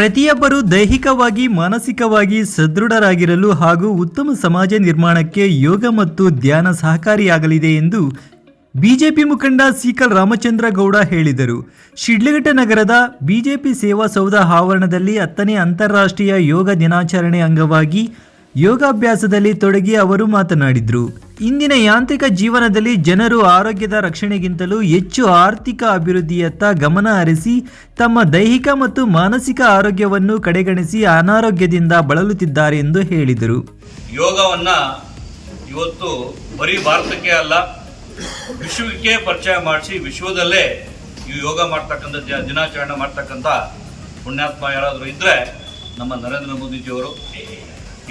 ಪ್ರತಿಯೊಬ್ಬರು ದೈಹಿಕವಾಗಿ, ಮಾನಸಿಕವಾಗಿ ಸದೃಢರಾಗಿರಲು ಹಾಗೂ ಉತ್ತಮ ಸಮಾಜ ನಿರ್ಮಾಣಕ್ಕೆ ಯೋಗ ಮತ್ತು ಧ್ಯಾನ ಸಹಕಾರಿಯಾಗಲಿದೆ ಎಂದು ಬಿಜೆಪಿ ಮುಖಂಡ ಸೀಕಲ್ ರಾಮಚಂದ್ರ ಗೌಡ ಹೇಳಿದರು. ಶಿಡ್ಲಘಟ್ಟ ನಗರದ ಬಿಜೆಪಿ ಸೇವಾ ಸೌಧ ಆವರಣದಲ್ಲಿ ಹತ್ತನೇ ಅಂತಾರಾಷ್ಟ್ರೀಯ ಯೋಗ ದಿನಾಚರಣೆ ಅಂಗವಾಗಿ ಯೋಗಾಭ್ಯಾಸದಲ್ಲಿ ತೊಡಗಿ ಅವರು ಮಾತನಾಡಿದರು. ಇಂದಿನ ಯಾಂತ್ರಿಕ ಜೀವನದಲ್ಲಿ ಜನರು ಆರೋಗ್ಯದ ರಕ್ಷಣೆಗಿಂತಲೂ ಹೆಚ್ಚು ಆರ್ಥಿಕ ಅಭಿವೃದ್ಧಿಯತ್ತ ಗಮನ ಹರಿಸಿ, ತಮ್ಮ ದೈಹಿಕ ಮತ್ತು ಮಾನಸಿಕ ಆರೋಗ್ಯವನ್ನು ಕಡೆಗಣಿಸಿ ಅನಾರೋಗ್ಯದಿಂದ ಬಳಲುತ್ತಿದ್ದಾರೆ ಎಂದು ಹೇಳಿದರು. ಯೋಗವನ್ನು ಇವತ್ತು ಬರೀ ಭಾರತಕ್ಕೆ ಅಲ್ಲ, ವಿಶ್ವಕ್ಕೆ ಪರಿಚಯ ಮಾಡಿಸಿ, ವಿಶ್ವದಲ್ಲೇ ಈ ಯೋಗ ಮಾಡ್ತಕ್ಕಂಥ ದಿನಾಚರಣೆ ಮಾಡ್ತಕ್ಕಂಥ ಪುಣ್ಯಾತ್ಮ ಯಾರಾದರೂ ಇದ್ದರೆ ನಮ್ಮ ನರೇಂದ್ರ ಮೋದಿಜಿಯವರು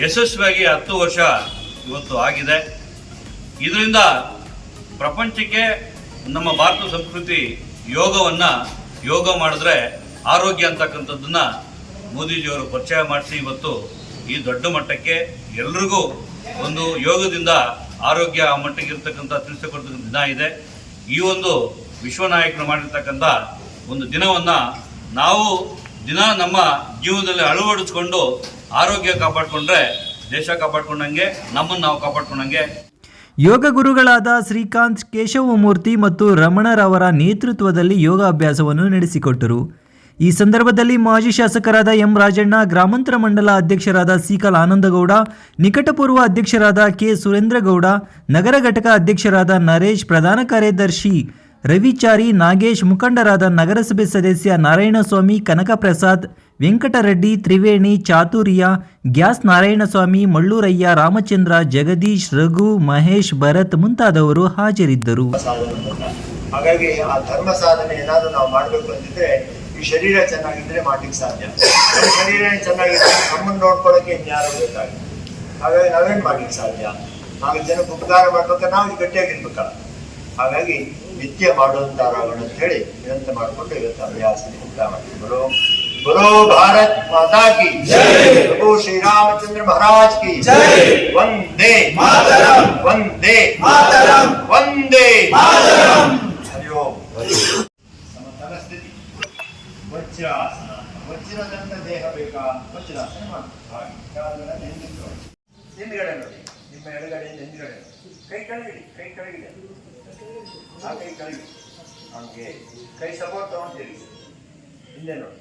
ಯಶಸ್ವಿಯಾಗಿ ಹತ್ತು ವರ್ಷ ಇವತ್ತು ಆಗಿದೆ. ಇದರಿಂದ ಪ್ರಪಂಚಕ್ಕೆ ನಮ್ಮ ಭಾರತ ಸಂಸ್ಕೃತಿ ಯೋಗವನ್ನು ಯೋಗ ಮಾಡಿದ್ರೆ ಆರೋಗ್ಯ ಅಂತಕ್ಕಂಥದ್ದನ್ನು ಮೋದಿಜಿಯವರು ಪರಿಚಯ ಮಾಡಿಸಿ ಇವತ್ತು ಈ ದೊಡ್ಡ ಮಟ್ಟಕ್ಕೆ ಎಲ್ರಿಗೂ ಒಂದು ಯೋಗದಿಂದ ಆರೋಗ್ಯ ಆ ಮಟ್ಟಕ್ಕೆ ಇರ್ತಕ್ಕಂಥ ತಿಳಿಸಿಕೊಡ್ತಕ್ಕಂಥ ದಿನ ಇದೆ. ಈ ಒಂದು ವಿಶ್ವನಾಯಕರು ಮಾಡಿರ್ತಕ್ಕಂಥ ಒಂದು ದಿನವನ್ನು ನಾವು ದಿನ ನಮ್ಮ ಜೀವನದಲ್ಲಿ ಅಳವಡಿಸ್ಕೊಂಡು ಆರೋಗ್ಯ ಕಾಪಾಡಿಕೊಂಡ್ರೆ ದೇಶ ಕಾಪಾಡ್ಕೊಂಡಂಗೆ, ನಮ್ಮನ್ನು ನಾವು ಕಾಪಾಡ್ಕೊಂಡಂಗೆ. ಯೋಗ ಗುರುಗಳಾದ ಶ್ರೀಕಾಂತ್ ಕೇಶವಮೂರ್ತಿ ಮತ್ತು ರಮಣರವರ ನೇತೃತ್ವದಲ್ಲಿ ಯೋಗಾಭ್ಯಾಸವನ್ನು ನಡೆಸಿಕೊಟ್ಟರು. ಈ ಸಂದರ್ಭದಲ್ಲಿ ಮಾಜಿ ಶಾಸಕರಾದ ಎಂ ರಾಜಣ್ಣ, ಗ್ರಾಮಾಂತರ ಮಂಡಲ ಅಧ್ಯಕ್ಷರಾದ ಸೀಕಲ್ ಆನಂದಗೌಡ, ನಿಕಟಪೂರ್ವ ಅಧ್ಯಕ್ಷರಾದ ಕೆ. ಸುರೇಂದ್ರಗೌಡ, ನಗರ ಘಟಕ ಅಧ್ಯಕ್ಷರಾದ ನರೇಶ್, ಪ್ರಧಾನ ಕಾರ್ಯದರ್ಶಿ ರವಿಚಾರಿ, ನಾಗೇಶ್ ಮುಖಂಡರಾದ ನಗರಸಭೆ ಸದಸ್ಯ ನಾರಾಯಣಸ್ವಾಮಿ, ಕನಕಪ್ರಸಾದ್ ವೆಂಕಟರೆಡ್ಡಿ, ತ್ರಿವೇಣಿ, ಚಾತುರ್ಯ, ಗ್ಯಾಸ್ ನಾರಾಯಣಸ್ವಾಮಿ, ಮಳ್ಳೂರಯ್ಯ, ರಾಮಚಂದ್ರ, ಜಗದೀಶ್, ರಘು, ಮಹೇಶ್, ಭರತ್ ಮುಂತಾದವರು ಹಾಜರಿದ್ದರು. ಹಾಗಾಗಿ ಆ ಧರ್ಮ ಸಾಧನೆ ಏನಾದರೂ ನಾವು ಮಾಡಬೇಕು ಅಂತಿದ್ರೆ ಈ ಶರೀರ ಚೆನ್ನಾಗಿದ್ರೆ ಮಾಡ್ಲಿಕ್ಕೆ ಸಾಧ್ಯ. ಶರೀರ ಚೆನ್ನಾಗಿದ್ರೆ ನಮ್ಮನ್ನು ನೋಡ್ಕೊಳ್ಳೋಕೆ ಇನ್ಯಾರು ಬೇಕಾಗುತ್ತೆ ಹಾಗಾಗಿ ನಾವೇನು ಮಾಡ್ಲಿಕ್ಕೆ ಸಾಧ್ಯ? ನಾಲ್ಕು ಜನಕ್ಕೆ ಉಪಕಾರ ಮಾಡ್ಬೇಕಾದ್ರೆ ನಾವು ಗಟ್ಟಿಯಾಗಿರ್ಬೇಕಲ್ಲ ಹಾಗಾಗಿ ನಿತ್ಯ ಮಾಡುವಂತಾರಾಗೋಣ ಅಂತ ಹೇಳಿ ವಿನಂತಿ ಮಾಡಿಕೊಂಡು ಇವತ್ತು ಅಭ್ಯಾಸ ಮುಕ್ತ ಮಾಡ್ತೀವಿ ಬರೋ ಬರೋ ಭಾರತ್ ಮಾತಾ ಕಿ ಪ್ರಭು ಶ್ರೀರಾಮಚಂದ್ರ ಮಹಾರಾಜ್ ಕಿ ವಂದೇ ವಂದೇ ವಂದೇ ಹರಿ ಓಂ ಸಮತಲ ಸ್ಥಿತಿ ವಜ್ರಾಸನ ವಜ್ರದಂತ ದೇಹ ಬೇಕಾ ವಜ್ರಾಸನ ಮಾಡಿ ಹಾಗೆ ಕಾಲುಗಳ ಹಿಂದಿಟ್ಕೊಳ್ಳಿ. ಹಿಂದ್ಗಡೆ ನೋಡಿ. ನಿಮ್ಮ ಎಡಗಡೆಯಿಂದ ಹಿಂದ್ಗಡೆ. ಕೈ ಕೆಳಗಿಡಿ ಕೈ ಕೆಳಗಿದೆ ಆ ಕೈ ಕೆಳಗೆ ಹಂಗೆ. ಕೈ ಸಪೋರ್ಟ್ ತಗೊಂತೀರಿ. ಹಿಂದೆ ನೋಡಿ.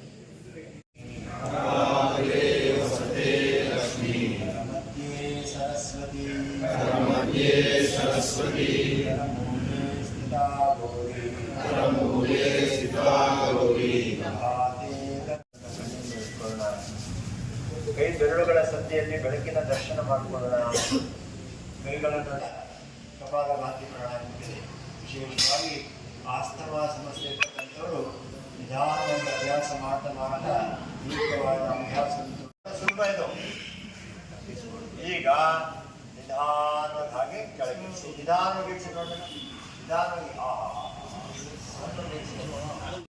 ಕೈ ಬೆರಳುಗಳ ಸದ್ಯದಲ್ಲಿ ಬೆಳಕಿನ ದರ್ಶನ ಮಾಡಿಕೊಳ್ಳೋಣ. ಕೈಗಳನ್ನು ಕಪಾಲ ಭಾತಿ ವಿಶೇಷವಾಗಿ ಆಸ್ತಮಾ ಸಮಸ್ಯೆ ಇರ್ತಕ್ಕಂಥವರು ನಿಧಾನವಾಗಿ ಅಭ್ಯಾಸ ಮಾಡ್ತಾ ಮಾಡ್ತಾ ದೀರ್ಘವಾದ ಅಭ್ಯಾಸ ಸುಲಭ ಇದು ಈಗ ನಿಧಾನವಾಗಿ ಹಾಗೆ ಕೆಳಗೆ ಇಳಿಸಿ. ನಿಧಾನವಾಗಿ ಇಳಿಸಿ ನೋಡೋಣ ನಿಧಾನವಾಗಿ ಆ ಆ, ಆ, ಆ. ಸ್ವಲ್ಪ ಇಳಿಸಿ.